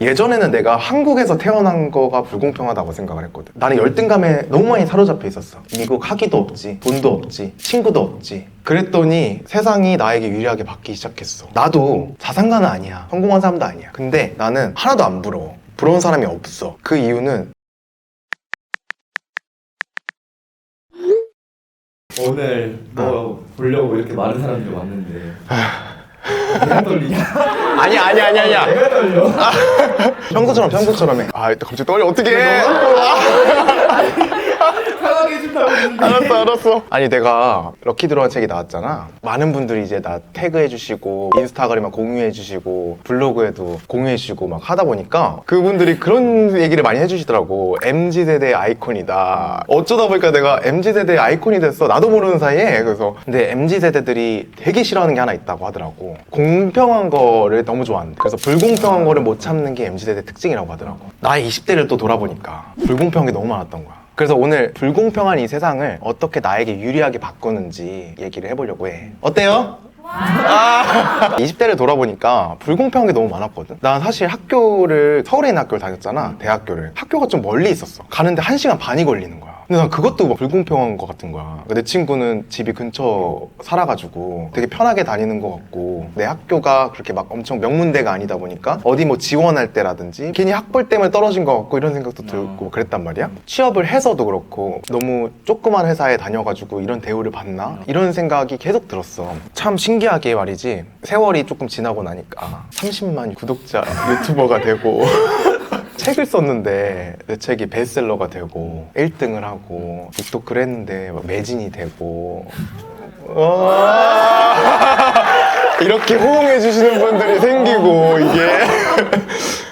예전에는 내가 한국에서 태어난 거가 불공평하다고 생각을 했거든. 나는 열등감에 너무 많이 사로잡혀 있었어. 미국 학위도 없지, 돈도 없지, 친구도 없지. 그랬더니 세상이 나에게 유리하게 바뀌기 시작했어. 나도 자산가는 아니야. 성공한 사람도 아니야. 근데 나는 하나도 안 부러워. 부러운 사람이 없어. 그 이유는 오늘 너 보려고 이렇게 많은 사람들이 왔는데 내가 떨리냐? 아니 아니 아니 아니야. 내가 떨려? 평소처럼 평소처럼 해. 아, 또 갑자기 떨려. 어떻게 해? 해준다고 했는데 알았어, 알았어. 아니, 내가 럭키 드로우 책이 나왔잖아. 많은 분들이 이제 나 태그해 주시고, 인스타그램에 공유해 주시고, 블로그에도 공유해 주시고 막 하다 보니까 그분들이 그런 얘기를 많이 해주시더라고. MZ세대의 아이콘이다. 어쩌다 보니까 내가 MZ세대의 아이콘이 됐어. 나도 모르는 사이에. 그래서. 근데 MZ세대들이 되게 싫어하는 게 하나 있다고 하더라고. 공평한 거를 너무 좋아한대. 그래서 불공평한 거를 못 참는 게 MZ세대 특징이라고 하더라고. 나의 20대를 또 돌아보니까 불공평한 게 너무 많았던 거야. 그래서 오늘 불공평한 이 세상을 어떻게 나에게 유리하게 바꾸는지 얘기를 해보려고 해. 어때요? 아, 20대를 돌아보니까 불공평한 게 너무 많았거든. 난 사실 학교를 서울에 있는 학교를 다녔잖아. 대학교를. 학교가 좀 멀리 있었어. 가는데 1시간 반이 걸리는 거야. 근데 난 그것도 막 불공평한 것 같은 거야. 내 친구는 집이 근처 살아가지고 되게 편하게 다니는 것 같고 내 학교가 그렇게 막 엄청 명문대가 아니다 보니까 어디 뭐 지원할 때라든지 괜히 학벌 때문에 떨어진 것 같고 이런 생각도 들고 그랬단 말이야. 취업을 해서도 그렇고 너무 조그만 회사에 다녀가지고 이런 대우를 받나? 이런 생각이 계속 들었어. 참 신기하게 말이지. 세월이 조금 지나고 나니까 30만 구독자 유튜버가 되고 책을 썼는데 내 책이 베스트셀러가 되고 1등을 하고 틱톡 했는데 막 매진이 되고 와. 이렇게 호응해 주시는 분들이 생기고 이게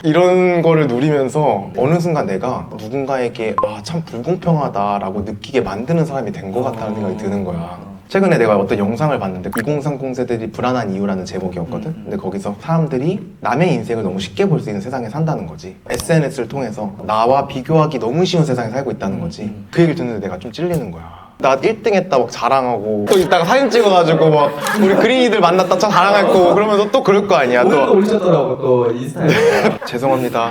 이런 거를 누리면서 어느 순간 내가 누군가에게 아 참 불공평하다라고 느끼게 만드는 사람이 된 것 같다는 생각이 드는 거야. 최근에 내가 어떤 영상을 봤는데 2030 세대들이 불안한 이유라는 제목이었거든. 근데 거기서 사람들이 남의 인생을 너무 쉽게 볼 수 있는 세상에 산다는 거지. SNS를 통해서 나와 비교하기 너무 쉬운 세상에 살고 있다는 거지. 그 얘기를 듣는데 내가 좀 찔리는 거야. 나 1등 했다 막 자랑하고 또 이따가 사진 찍어가지고 막 우리 그린이들 만났다 참 자랑했고 그러면서 또 그럴 거 아니야 오늘도 또 올리셨더라고 또 인스타에 죄송합니다.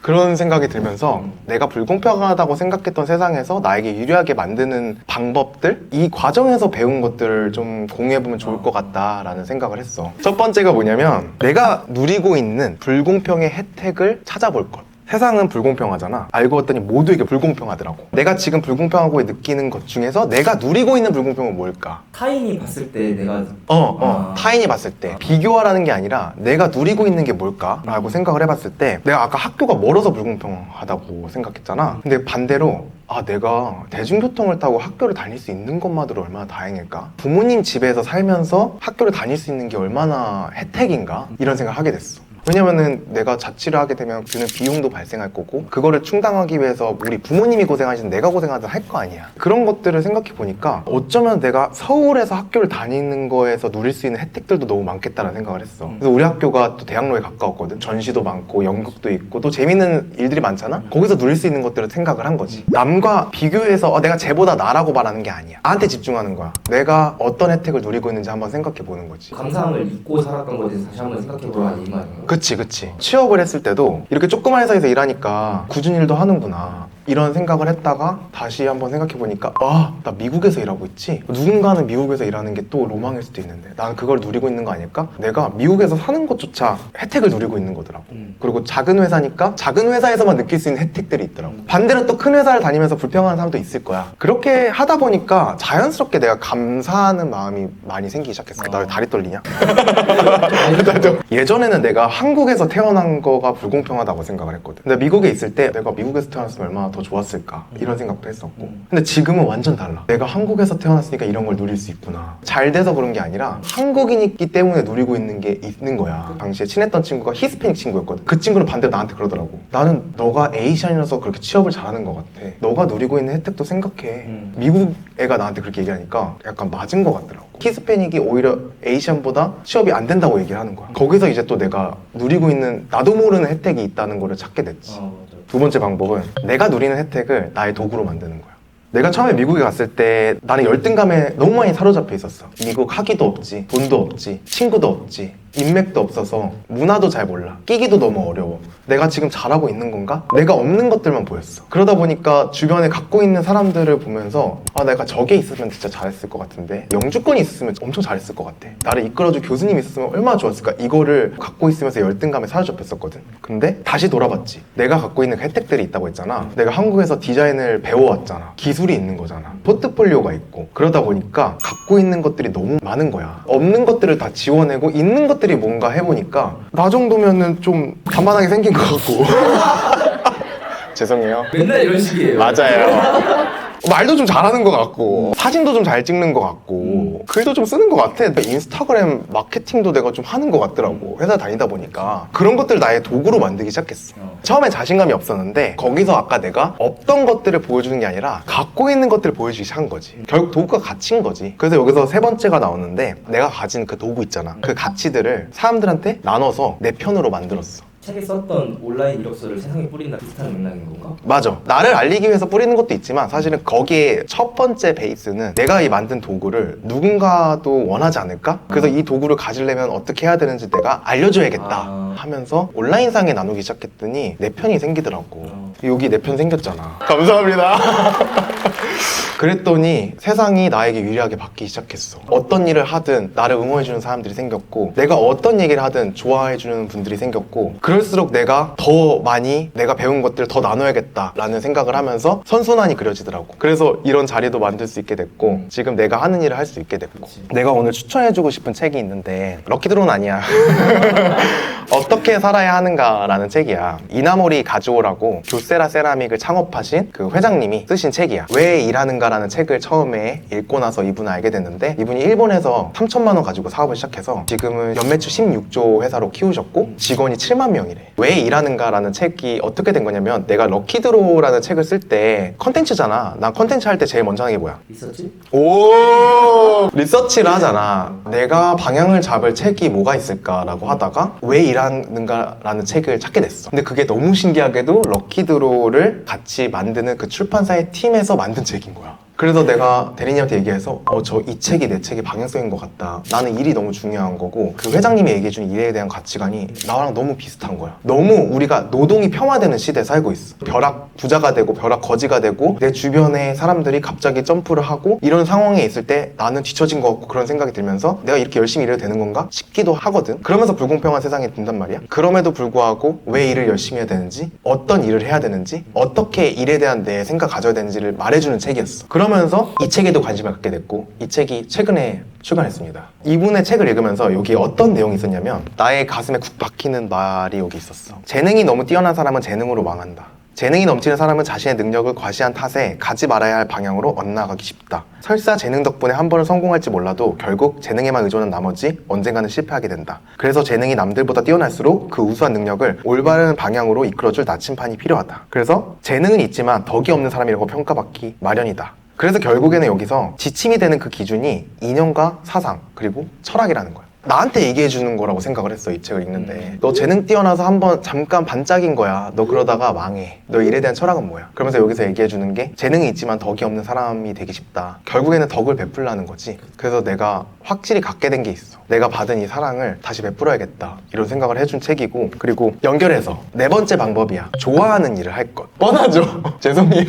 그런 생각이 들면서 내가 불공평하다고 생각했던 세상에서 나에게 유리하게 만드는 방법들? 이 과정에서 배운 것들을 좀 공유해보면 좋을 것 같다라는 생각을 했어. 첫 번째가 뭐냐면 내가 누리고 있는 불공평의 혜택을 찾아볼 것 세상은 불공평하잖아. 알고 봤더니 모두에게 불공평하더라고. 내가 지금 불공평하고 느끼는 것 중에서 내가 누리고 있는 불공평은 뭘까? 타인이 봤을 때 내가 어, 어. 아. 타인이 봤을 때 비교하라는 게 아니라 내가 누리고 있는 게 뭘까라고 생각을 해봤을 때 내가 아까 학교가 멀어서 불공평하다고 생각했잖아. 근데 반대로 아, 내가 대중교통을 타고 학교를 다닐 수 있는 것만으로 얼마나 다행일까? 부모님 집에서 살면서 학교를 다닐 수 있는 게 얼마나 혜택인가? 이런 생각을 하게 됐어. 왜냐면은 내가 자취를 하게 되면 드는 비용도 발생할 거고 그거를 충당하기 위해서 우리 부모님이 고생하시는 내가 고생하든 할 거 아니야. 그런 것들을 생각해 보니까 어쩌면 내가 서울에서 학교를 다니는 거에서 누릴 수 있는 혜택들도 너무 많겠다는 생각을 했어. 그래서 우리 학교가 또 대학로에 가까웠거든. 전시도 많고 연극도 있고 또 재밌는 일들이 많잖아? 거기서 누릴 수 있는 것들을 생각을 한 거지. 남과 비교해서 어, 내가 쟤보다 나라고 말하는 게 아니야. 나한테 집중하는 거야. 내가 어떤 혜택을 누리고 있는지 한번 생각해 보는 거지. 감상을 잊고 살았던 것에 대해서 다시 한번 생각해 보라는 이 말인가? 그치 그치. 취업을 했을 때도 이렇게 조그만 회사에서 일하니까 굳은 일도 하는구나 이런 생각을 했다가 다시 한번 생각해 보니까 아 나 미국에서 일하고 있지? 누군가는 미국에서 일하는 게 또 로망일 수도 있는데 나는 그걸 누리고 있는 거 아닐까? 내가 미국에서 사는 것조차 혜택을 누리고 있는 거더라고. 음. 그리고 작은 회사니까 작은 회사에서만 느낄 수 있는 혜택들이 있더라고. 반대로 또 큰 회사를 다니면서 불평하는 사람도 있을 거야. 그렇게 하다 보니까 자연스럽게 내가 감사하는 마음이 많이 생기기 시작했어. 나왜 다리 떨리냐? 예전에는 내가 한국에서 태어난 거가 불공평하다고 생각을 했거든. 근데 미국에 있을 때 내가 미국에서 태어났으면 얼마나 더 좋았을까 이런 생각도 했었고. 음. 근데 지금은 완전 달라. 내가 한국에서 태어났으니까 이런 걸 누릴 수 있구나. 잘 돼서 그런 게 아니라 한국인이기 때문에 누리고 있는 게 있는 거야. 당시에 친했던 친구가 히스패닉 친구였거든. 그 친구는 반대로 나한테 그러더라고. 나는 너가 에이시안이라서 그렇게 취업을 잘하는 것 같아. 너가 누리고 있는 혜택도 생각해. 음. 미국 애가 나한테 그렇게 얘기하니까 약간 맞은 것 같더라고. 히스패닉이 오히려 에이시안보다 취업이 안 된다고 얘기를 하는 거야. 거기서 이제 또 내가 누리고 있는 나도 모르는 혜택이 있다는 거를 찾게 됐지. 어. 두 번째 방법은 내가 누리는 혜택을 나의 도구로 만드는 거야. 내가 처음에 미국에 갔을 때 나는 열등감에 너무 많이 사로잡혀 있었어. 미국 학위도 없지, 돈도 없지, 친구도 없지. 인맥도 없어서 문화도 잘 몰라. 끼기도 너무 어려워. 내가 지금 잘하고 있는 건가? 내가 없는 것들만 보였어. 그러다 보니까 주변에 갖고 있는 사람들을 보면서 아 내가 저게 있으면 진짜 잘했을 것 같은데 영주권이 있으면 엄청 잘했을 것 같아. 나를 이끌어줄 교수님이 있으면 얼마나 좋았을까? 이거를 갖고 있으면서 열등감에 사로잡혔었거든. 근데 다시 돌아봤지. 내가 갖고 있는 그 혜택들이 있다고 했잖아. 내가 한국에서 디자인을 배워왔잖아. 기술이 있는 거잖아. 포트폴리오가 있고. 그러다 보니까 갖고 있는 것들이 너무 많은 거야. 없는 것들을 다 지워내고 있는 것 들이 뭔가 해보니까 나 정도면은 좀 단만하게 생긴 것 같고. 죄송해요. 맨날 이런 식이에요. 맞아요. 말도 좀 잘하는 것 같고 사진도 좀 잘 찍는 것 같고 글도 좀 쓰는 것 같아. 인스타그램 마케팅도 내가 좀 하는 것 같더라고. 회사 다니다 보니까. 그런 것들 나의 도구로 만들기 시작했어. 어. 처음엔 자신감이 없었는데 거기서 아까 내가 없던 것들을 보여주는 게 아니라 갖고 있는 것들을 보여주기 시작한 거지. 결국 도구가 가치인 거지. 그래서 여기서 세 번째가 나오는데 내가 가진 그 도구 있잖아. 그 가치들을 사람들한테 나눠서 내 편으로 만들었어 책에 썼던 온라인 이력서를 세상에 뿌린다 비슷한 맥락인 건가? 맞아. 나를 알리기 위해서 뿌리는 것도 있지만 사실은 거기에 첫 번째 베이스는 내가 이 만든 도구를 누군가도 원하지 않을까? 그래서 이 도구를 가지려면 어떻게 해야 되는지 내가 알려줘야겠다 아. 하면서 온라인상에 나누기 시작했더니 내 편이 생기더라고. 어. 여기 내 편 생겼잖아. 감사합니다. 그랬더니 세상이 나에게 유리하게 바뀌기 시작했어. 어떤 일을 하든 나를 응원해주는 사람들이 생겼고, 내가 어떤 얘기를 하든 좋아해주는 분들이 생겼고, 그럴수록 내가 더 많이 내가 배운 것들을 더 나눠야겠다라는 생각을 하면서 선순환이 그려지더라고. 그래서 이런 자리도 만들 수 있게 됐고, 지금 내가 하는 일을 할 수 있게 됐고. 내가 오늘 추천해주고 싶은 책이 있는데, 럭키드론 아니야. 어떻게 살아야 하는가라는 책이야. 이나모리 가즈오라고 교세라 세라믹을 창업하신 그 회장님이 쓰신 책이야. 왜 일하는가라는 책을 처음에 읽고 나서 이분을 알게 됐는데 이분이 일본에서 3천만 원 가지고 사업을 시작해서 지금은 연매출 16조 회사로 키우셨고 직원이 7만 명 이래. 왜 일하는가라는 책이 어떻게 된 거냐면 내가 럭키드로라는 책을 쓸 때 컨텐츠잖아. 난 컨텐츠 할 때 제일 먼저 하는 게 뭐야? 있었지? 오 리서치를 하잖아 내가 방향을 잡을 책이 뭐가 있을까라고 하다가 왜 일하는가라는 책을 찾게 됐어 근데 그게 너무 신기하게도 럭키드로를 같이 만드는 그 출판사의 팀에서 만든 책인 거야 그래서 내가 대리님한테 얘기해서 어 저 이 책이 내 책의 방향성인 것 같다. 나는 일이 너무 중요한 거고 그 회장님이 얘기해준 일에 대한 가치관이 나랑 너무 비슷한 거야. 너무 우리가 노동이 평화되는 시대에 살고 있어. 벼락 부자가 되고 벼락 거지가 되고 내 주변에 사람들이 갑자기 점프를 하고 이런 상황에 있을 때 나는 뒤처진 것 같고 그런 생각이 들면서 내가 이렇게 열심히 일해도 되는 건가? 싶기도 하거든. 그러면서 불공평한 세상이 든단 말이야. 그럼에도 불구하고 왜 일을 열심히 해야 되는지 어떤 일을 해야 되는지 어떻게 일에 대한 내 생각 가져야 되는지를 말해주는 책이었어 그러면서 이 책에도 관심을 갖게 됐고 이 책이 최근에 출간했습니다 이분의 책을 읽으면서 여기 어떤 내용이 있었냐면 나의 가슴에 쿡 박히는 말이 여기 있었어 재능이 너무 뛰어난 사람은 재능으로 망한다 재능이 넘치는 사람은 자신의 능력을 과시한 탓에 가지 말아야 할 방향으로 엇나가기 쉽다. 설사 재능 덕분에 한 번은 성공할지 몰라도 결국 재능에만 의존한 나머지 언젠가는 실패하게 된다. 그래서 재능이 남들보다 뛰어날수록 그 우수한 능력을 올바른 방향으로 이끌어줄 나침판이 필요하다. 그래서 재능은 있지만 덕이 없는 사람이라고 평가받기 마련이다. 그래서 결국에는 여기서 지침이 되는 그 기준이 이념과 사상 그리고 철학이라는 거야. 나한테 얘기해 주는 거라고 생각을 했어 이 책을 읽는데. 너 재능 뛰어나서 한번 잠깐 반짝인 거야. 너 그러다가 망해. 너 일에 대한 철학은 뭐야? 그러면서 여기서 얘기해 주는 게 재능이 있지만 덕이 없는 사람이 되기 쉽다. 결국에는 덕을 베풀라는 거지. 그래서 내가 확실히 갖게 된 게 있어. 내가 받은 이 사랑을 다시 베풀어야겠다. 이런 생각을 해준 책이고 그리고 연결해서 네 번째 방법이야. 좋아하는 일을 할 것. 뻔하죠? 죄송해요.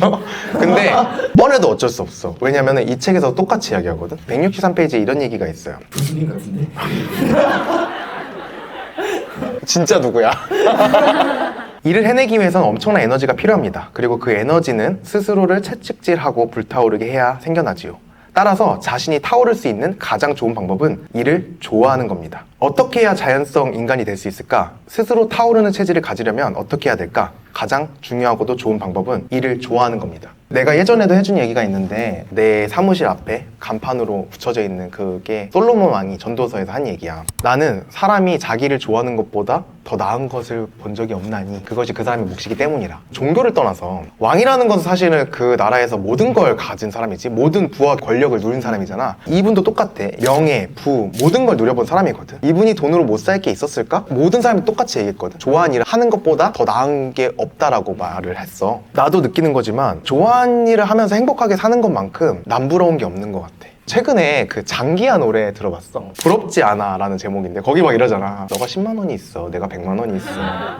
근데 뻔해도 어쩔 수 없어. 왜냐면 이 책에서 똑같이 이야기하거든? 163페이지에 이런 얘기가 있어요. 교수님 같은데? 진짜 누구야? 일을 해내기 위해서는 엄청난 에너지가 필요합니다. 그리고 그 에너지는 스스로를 채찍질하고 불타오르게 해야 생겨나지요. 따라서 자신이 타오를 수 있는 가장 좋은 방법은 일을 좋아하는 겁니다. 어떻게 해야 자연성 인간이 될 수 있을까? 스스로 타오르는 체질을 가지려면 어떻게 해야 될까? 가장 중요하고도 좋은 방법은 일을 좋아하는 겁니다. 내가 예전에도 해준 얘기가 있는데 내 사무실 앞에 간판으로 붙여져 있는 그게 솔로몬 왕이 전도서에서 한 얘기야. 나는 사람이 자기를 좋아하는 것보다 더 나은 것을 본 적이 없나니 그것이 그 사람의 몫이기 때문이라. 종교를 떠나서 왕이라는 것은 사실은 그 나라에서 모든 걸 가진 사람이지 모든 부와 권력을 누린 사람이잖아. 이분도 똑같아. 명예, 부, 모든 걸 누려본 사람이거든. 이분이 돈으로 못 살 게 있었을까? 모든 사람이 똑같이 얘기했거든. 좋아하는 일을 하는 것보다 더 나은 게 없다라고 말을 했어. 나도 느끼는 거지만 좋아하는 일을 하면서 행복하게 사는 것만큼 남부러운 게 없는 것 같아. 최근에 그 장기하 노래 들어봤어. 부럽지 않아 라는 제목인데 거기 막 이러잖아. 너가 10만 원이 있어. 내가 100만 원이 있어.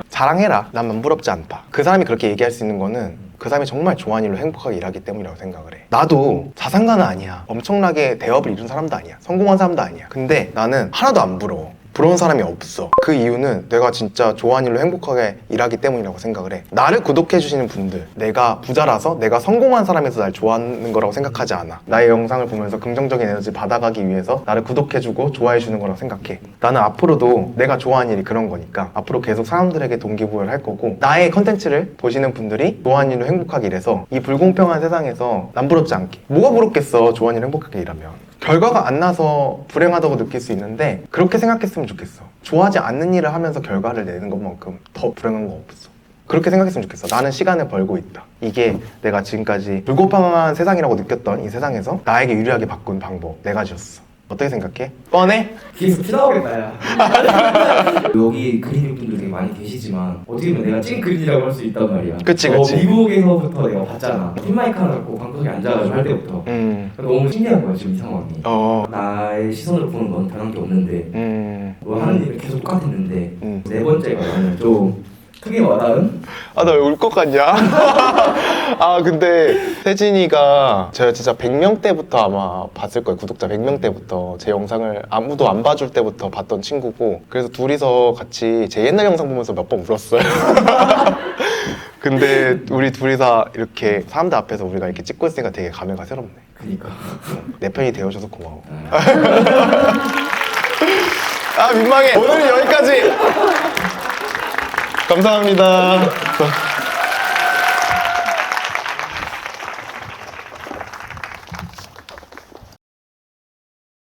자랑해라. 난만 부럽지 않다. 그 사람이 그렇게 얘기할 수 있는 거는 그 사람이 정말 좋아하는 일로 행복하게 일하기 때문이라고 생각을 해. 나도 자산가는 아니야. 엄청나게 대업을 이룬 사람도 아니야. 성공한 사람도 아니야. 근데 나는 하나도 안 부러워. 부러운 사람이 없어. 그 이유는 내가 진짜 좋아하는 일로 행복하게 일하기 때문이라고 생각을 해. 나를 구독해주시는 분들, 내가 부자라서 내가 성공한 사람에서 날 좋아하는 거라고 생각하지 않아. 나의 영상을 보면서 긍정적인 에너지 받아가기 위해서 나를 구독해주고 좋아해주는 거라고 생각해. 나는 앞으로도 내가 좋아하는 일이 그런 거니까 앞으로 계속 사람들에게 동기부여를 할 거고 나의 컨텐츠를 보시는 분들이 좋아하는 일로 행복하게 일해서 이 불공평한 세상에서 남 부럽지 않게. 뭐가 부럽겠어, 좋아하는 일 행복하게 일하면. 결과가 안 나서 불행하다고 느낄 수 있는데 그렇게 생각했으면 좋겠어. 좋아하지 않는 일을 하면서 결과를 내는 것만큼 더 불행한 거 없어. 그렇게 생각했으면 좋겠어. 나는 시간을 벌고 있다. 이게 내가 지금까지 불공평한 세상이라고 느꼈던 이 세상에서 나에게 유리하게 바꾼 방법 네 가지였어. 어떻게 생각해? 뻔해? 계속 피나오겠다 야 여기 그린 분들 되게 많이 계시지만 어떻게 보면 내가 찐 그린이라고 할 수 있단 말이야 그치, 어, 그치. 미국에서부터 내가 봤잖아 핀마이크 하나 갖고 방송에 앉아가지고 할 때부터 음, 너무 신기한 거야 지금 이 상황이 어, 나의 시선으로 보는 건 변한 게 없는데 음, 뭐 하는 일은 계속 똑같았는데 음. 네 번째가 나는 좀 크게 와닿은 아, 나 왜 울 것 같냐? 아, 근데 세진이가 제가 진짜 100명 때부터 아마 봤을 거예요. 구독자 100명 때부터 제 영상을 아무도 안 봐줄 때부터 봤던 친구고 그래서 둘이서 같이 제 옛날 영상 보면서 몇 번 울었어요. 근데 우리 둘이서 이렇게 사람들 앞에서 우리가 이렇게 찍고 있으니까 되게 감회가 새롭네. 그니까 내 편이 되어줘서 고마워. 아, 민망해. 오늘은 여기까지. 감사합니다.